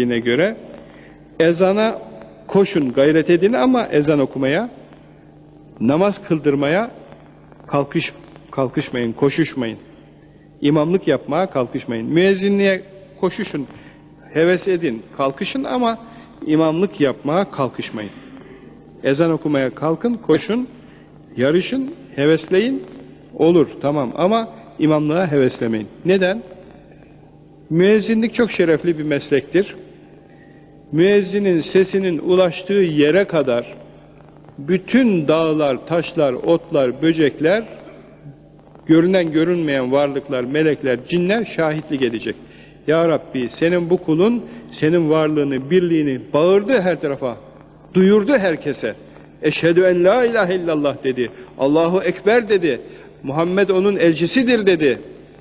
ettiğine göre ezana koşun, gayret edin ama ezan okumaya, namaz kıldırmaya kalkış kalkışmayın, koşuşmayın. İmamlık yapmaya kalkışmayın. Müezzinliğe koşuşun, heves edin, kalkışın ama imamlık yapmaya kalkışmayın. Ezan okumaya kalkın, koşun, yarışın, hevesleyin, olur tamam ama imamlığa heveslemeyin. Neden? Müezzinlik çok şerefli bir meslektir. Müezzinin sesinin ulaştığı yere kadar bütün dağlar, taşlar, otlar, böcekler, görünen görünmeyen varlıklar, melekler, cinler şahitlik edecek. Ya Rabbi senin bu kulun senin varlığını, birliğini bağırdı her tarafa, duyurdu herkese. Eşhedü en la ilahe illallah dedi. Allahu Ekber dedi. Muhammed onun elçisidir dedi.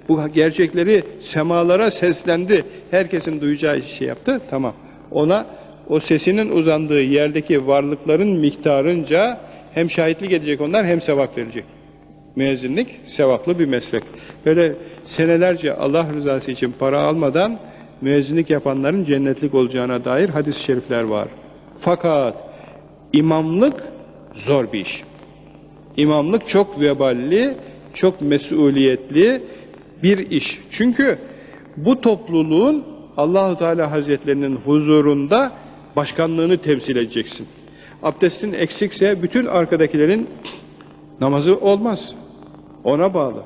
Bu gerçekleri semalara seslendi. Herkesin duyacağı şey yaptı. Tamam. Ona o sesinin uzandığı yerdeki varlıkların miktarınca hem şahitlik edecek onlar hem sevap verecek. Müezzinlik sevaplı bir meslek. Böyle senelerce Allah rızası için para almadan müezzinlik yapanların cennetlik olacağına dair hadis-i şerifler var. Fakat imamlık zor bir iş. İmamlık çok veballi, çok mesuliyetli bir iş. Çünkü bu topluluğun Allahu Teala Hazretlerinin huzurunda başkanlığını temsil edeceksin. Abdestin eksikse bütün arkadakilerin namazı olmaz. Ona bağlı.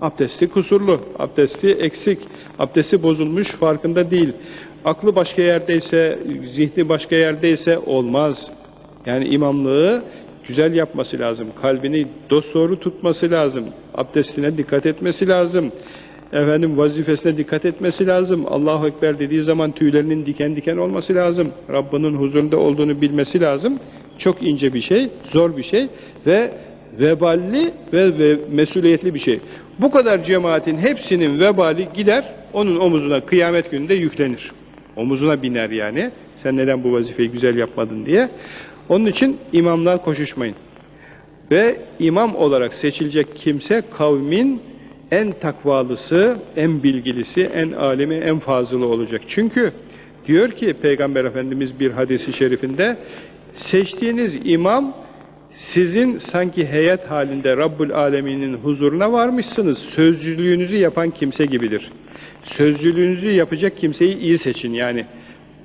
Abdesti kusurlu, abdesti eksik, abdesti bozulmuş farkında değil. Aklı başka yerdeyse, zihni başka yerdeyse olmaz. Yani imamlığı güzel yapması lazım. Kalbini dosdoğru tutması lazım. Abdestine dikkat etmesi lazım. Efendim vazifesine dikkat etmesi lazım. Allahu Ekber dediği zaman tüylerinin diken diken olması lazım. Rabbinin huzurunda olduğunu bilmesi lazım. Çok ince bir şey, zor bir şey ve veballi ve, ve mesuliyetli bir şey. Bu kadar cemaatin hepsinin vebali gider, onun omuzuna kıyamet gününde yüklenir. Omuzuna biner yani. Sen neden bu vazifeyi güzel yapmadın diye. Onun için imamlar koşuşmayın. Ve imam olarak seçilecek kimse kavmin en takvalısı, en bilgilisi, en alimi, en fazılı olacak. Çünkü diyor ki Peygamber Efendimiz bir hadisi şerifinde seçtiğiniz imam sizin sanki heyet halinde Rabbül Alemin'in huzuruna varmışsınız. Sözcülüğünüzü yapan kimse gibidir. Sözcülüğünüzü yapacak kimseyi iyi seçin yani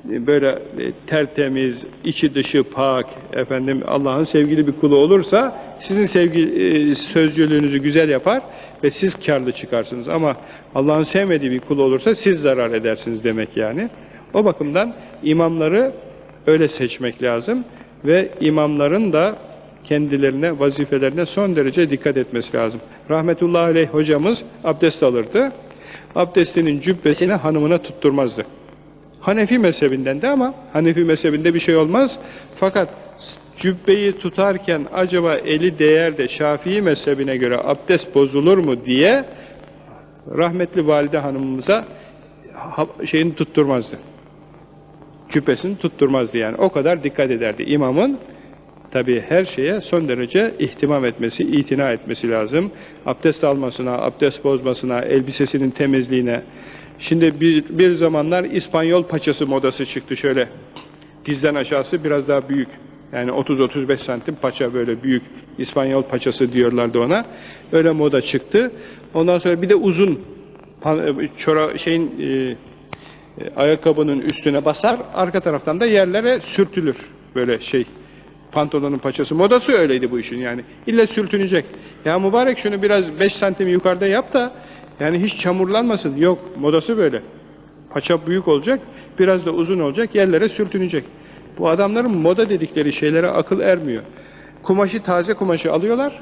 böyle tertemiz, içi dışı pak, efendim Allah'ın sevgili bir kulu olursa sizin sevgi sözcülüğünüzü güzel yapar ve siz karlı çıkarsınız. Ama Allah'ın sevmediği bir kul olursa siz zarar edersiniz demek yani. O bakımdan imamları öyle seçmek lazım ve imamların da kendilerine, vazifelerine son derece dikkat etmesi lazım. Rahmetullahi aleyh hocamız abdest alırdı. Abdestinin cübbesini hanımına tutturmazdı. Hanefi mezhebinden de ama Hanefi mezhebinde bir şey olmaz. Fakat cübbeyi tutarken acaba eli değer de Şafii mezhebine göre abdest bozulur mu diye rahmetli valide hanımımıza şeyini tutturmazdı. Cübbesini tutturmazdı yani. O kadar dikkat ederdi. İmamın tabi her şeye son derece ihtimam etmesi, itina etmesi lazım. Abdest almasına, abdest bozmasına, elbisesinin temizliğine. Şimdi bir, bir zamanlar İspanyol paçası modası çıktı şöyle. Dizden aşağısı biraz daha büyük. Yani 30-35 santim paça böyle büyük İspanyol paçası diyorlardı ona. Öyle moda çıktı. Ondan sonra bir de uzun çora şeyin e, ayakkabının üstüne basar, arka taraftan da yerlere sürtülür. Böyle şey pantolonun paçası. Modası öyleydi bu işin yani. İlle sürtünecek. Ya mübarek şunu biraz 5 santim yukarıda yap da yani hiç çamurlanmasın. Yok modası böyle. Paça büyük olacak, biraz da uzun olacak, yerlere sürtünecek. Bu adamların moda dedikleri şeylere akıl ermiyor. Kumaşı taze kumaşı alıyorlar,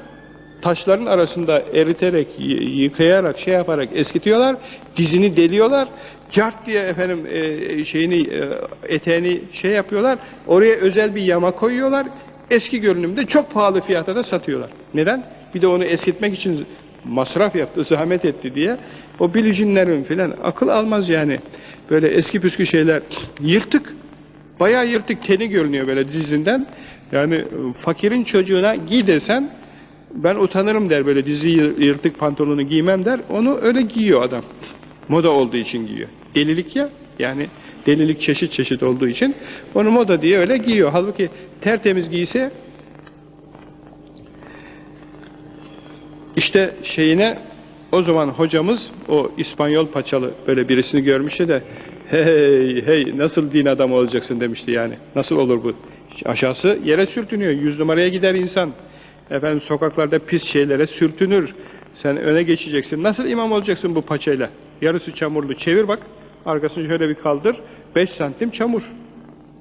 taşların arasında eriterek, yıkayarak, şey yaparak eskitiyorlar, dizini deliyorlar, cart diye efendim e, şeyini, e, eteğini şey yapıyorlar, oraya özel bir yama koyuyorlar, eski görünümde çok pahalı fiyata da satıyorlar. Neden? Bir de onu eskitmek için masraf yaptı, zahmet etti diye o bilicinlerin filan akıl almaz yani. Böyle eski püskü şeyler yırtık. Bayağı yırtık teni görünüyor böyle dizinden. Yani fakirin çocuğuna giy desen ben utanırım der böyle dizi yırtık pantolonu giymem der. Onu öyle giyiyor adam. Moda olduğu için giyiyor. Delilik ya. Yani Delilik çeşit çeşit olduğu için onu moda diye öyle giyiyor. Halbuki tertemiz giyse işte şeyine o zaman hocamız o İspanyol paçalı böyle birisini görmüştü de hey hey nasıl din adamı olacaksın demişti yani. Nasıl olur bu? Aşağısı yere sürtünüyor. Yüz numaraya gider insan. Efendim sokaklarda pis şeylere sürtünür. Sen öne geçeceksin. Nasıl imam olacaksın bu paçayla? Yarısı çamurlu. Çevir bak. Arkasını şöyle bir kaldır. 5 santim çamur.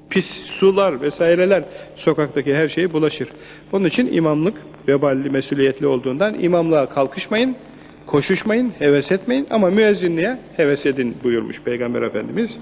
Pis sular vesaireler sokaktaki her şeye bulaşır. Onun için imamlık veballi, mesuliyetli olduğundan imamlığa kalkışmayın, koşuşmayın, heves etmeyin ama müezzinliğe heves edin buyurmuş Peygamber Efendimiz.